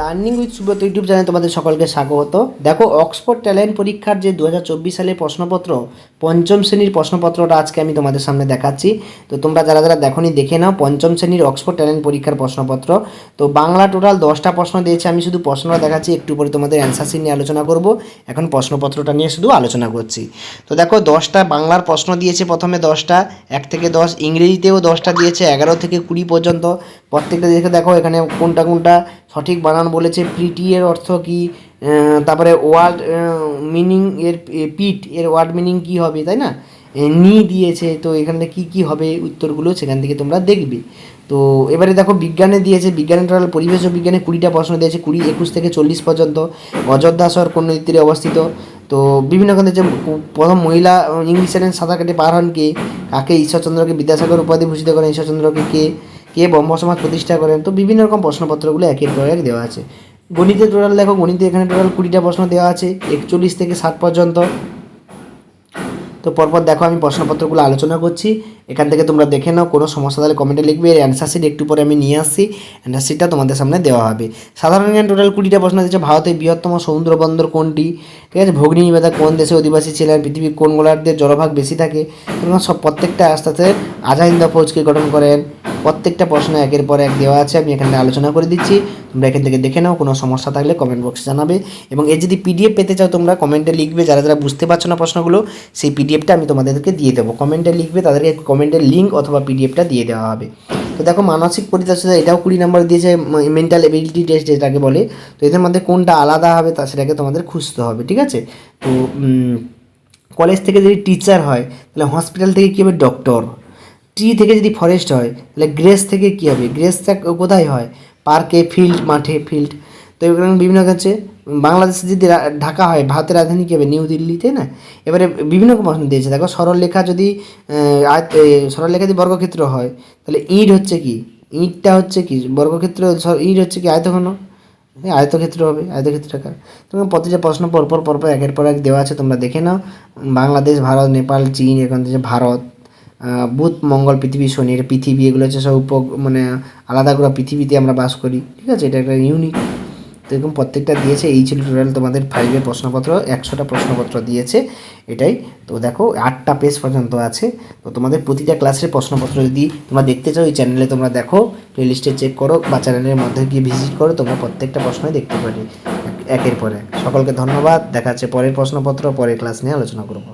Learning with Subrata YouTube চ্যানেলে তোমাদের সকলকে স্বাগত। দেখো অক্সফোর্ড ট্যালেন্ট পরীক্ষার যে দু সালের প্রশ্নপত্র, পঞ্চম শ্রেণির প্রশ্নপত্রটা আজকে আমি তোমাদের সামনে দেখাচ্ছি। তো তোমরা যারা যারা দেখোনি, দেখে নাও, পঞ্চম শ্রেণির অক্সফোর্ড ট্যালেন্ট পরীক্ষার প্রশ্নপত্র। তো বাংলা টোটাল দশটা প্রশ্ন দিয়েছে, আমি শুধু প্রশ্নটা দেখাচ্ছি, একটু পরে তোমাদের অ্যান্সার নিয়ে আলোচনা করব। এখন প্রশ্নপত্রটা নিয়ে শুধু আলোচনা করছি। তো দেখো, দশটা, বাংলার প্রশ্ন দিয়েছে প্রথমে দশটা, এক থেকে দশ, ইংরেজিতেও দশটা দিয়েছে, এগারো থেকে কুড়ি পর্যন্ত। প্রত্যেকটা দেখে দেখো, এখানে কোনটা কোনটা সঠিক বানান বলেছে প্রিটি এর অর্থ কি? তারপরে ওয়ার্ড মিনিং এর পিট এর ওয়ার্ড মিনিং কি হবে, তাই না? নি দিয়েছে, তো এখানে কি কি হবে? উত্তরগুলো সেখান থেকে তোমরা দেখবে। তো এবারে দেখো, বিজ্ঞানে দিয়েছে বিজ্ঞানের টোটাল পরিবেশ ও বিজ্ঞানে কুড়িটা প্রশ্ন দিয়েছে, কুড়ি, একুশ থেকে চল্লিশ পর্যন্ত। অযোধ্যা শহর কোন তীরে অবস্থিত? তো বিভিন্ন ক্ষেত্রে যে প্রথম মহিলা ইংলিশ চ্যানেল সাঁতার কাটে পার হন কে? কাকে? ঈশ্বরচন্দ্রকে বিদ্যাসাগর উপাধি ভূষিত করেন? ঈশ্বরচন্দ্রকে কে? কে ব্রহ্ম সমাজ প্রতিষ্ঠা করেন। তো বিভিন্ন রকম প্রশ্নপত্রগুলো একের পর এক দেওয়া আছে। গণিতে টোটাল দেখো গণিতে এখানে টোটাল কুড়িটা প্রশ্ন দেওয়া আছে, একচল্লিশ থেকে ষাট পর্যন্ত। তো পরপর দেখো, আমি প্রশ্নপত্রগুলো আলোচনা করছি। এখান থেকে তোমরা দেখে নাও, কোনো সমস্যা তাহলে কমেন্টে লিখবে। এর অ্যান্সার শিট একটু পরে আমি নিয়ে আসছি। অ্যান্সার শিটটা তোমাদের সামনে দেওয়া হবে। সাধারণ জ্ঞান টোটাল কুড়িটা প্রশ্ন দিচ্ছে ভারতের বৃহত্তম সমুদ্র বন্দর কোনটি? ঠিক আছে, ভগ্নী নিবেদা কোন দেশে অধিবাসী ছিলেন? পৃথিবীর কোন গোলার্ধের জলভাগ বেশি থাকে? সব প্রত্যেকটা আস্তে আস্তে আজাহিন্দা ফৌজকে গঠন করেন। প্রত্যেকটা প্রশ্ন একের পর এক দেওয়া আছে, আমি এখানে আলোচনা করে দিচ্ছি। তোমরা এখান থেকে দেখে নাও, কোনো সমস্যা থাকলে কমেন্ট বক্সে জানাবে। এবং এর যদি পিডিএফ পেতে চাও, তোমরা কমেন্টে লিখবে, যারা যারা বুঝতে পারছ না প্রশ্নগুলো, সেই পিডিএফটা আমি তোমাদেরকে দিয়ে দেবো। কমেন্টে লিখবে, তাদেরকে কমেন্টের লিঙ্ক অথবা পিডিএফটা দিয়ে দেওয়া হবে। তো দেখো, মানসিক পরিদর্শন এটাও কুড়ি নাম্বার দিয়েছে মেন্টাল এবিলিটি টেস্ট যেটাকে বলে। তো এদের মধ্যে কোনটা আলাদা হবে, তা সেটাকে তোমাদের খুঁজতে হবে, ঠিক আছে? তো কলেজ থেকে যদি টিচার হয়, তাহলে হসপিটাল থেকে কী হবে? ডক্টর টি থেকে যদি ফরেস্ট হয় তাহলে গ্রেস থেকে কী হবে? গ্রেসটা কোথায় হয়? পার্কে ফিল্ড মাঠে ফিল্ড তো এরকম বিভিন্ন কাছে বাংলাদেশে যদি ঢাকা হয় ভারতের রাজধানী কী হবে? নিউ দিল্লিতে না? এবারে বিভিন্ন প্রশ্ন দিয়েছে। দেখো সরল লেখা যদি এ, যদি বর্গক্ষেত্র হয় তাহলে ইট হচ্ছে কি? ইটটা হচ্ছে কি? বর্গক্ষেত্র ইট হচ্ছে কি আয়তঘন? আয়তক্ষেত্র হবে। আয়তক্ষেত্র আকার। তোমার প্রতিটা প্রশ্ন পরপর পরপর একের পর এক দেওয়া আছে তোমরা দেখে নাও। বাংলাদেশ ভারত নেপাল চীন এখান থেকে ভারত। বুধ, মঙ্গল, পৃথিবী, শনি এটা পৃথিবী, এগুলো হচ্ছে সব উপ মানে আলাদা করে পৃথিবীতে আমরা বাস করি। ঠিক আছে? এটা একটা ইউনিক তো এরকম প্রত্যেকটা দিয়েছে, এই ছিল টোটাল তোমাদের ফাইভের প্রশ্নপত্র, একশোটা প্রশ্নপত্র দিয়েছে এটাই। তো দেখো, আটটা পেজ পর্যন্ত আছে। তো তোমাদের প্রতিটা ক্লাসের প্রশ্নপত্র যদি তোমরা দেখতে চাও, এই চ্যানেলে তোমরা দেখো প্লেলিস্টে চেক করো, বা চ্যানেলের মধ্যে গিয়ে ভিজিট করো, তোমরা প্রত্যেকটা প্রশ্নই দেখতে পারি একের পরে সকলকে ধন্যবাদ। দেখা যাচ্ছে পরের প্রশ্নপত্র, পরের ক্লাস নিয়ে আলোচনা করব।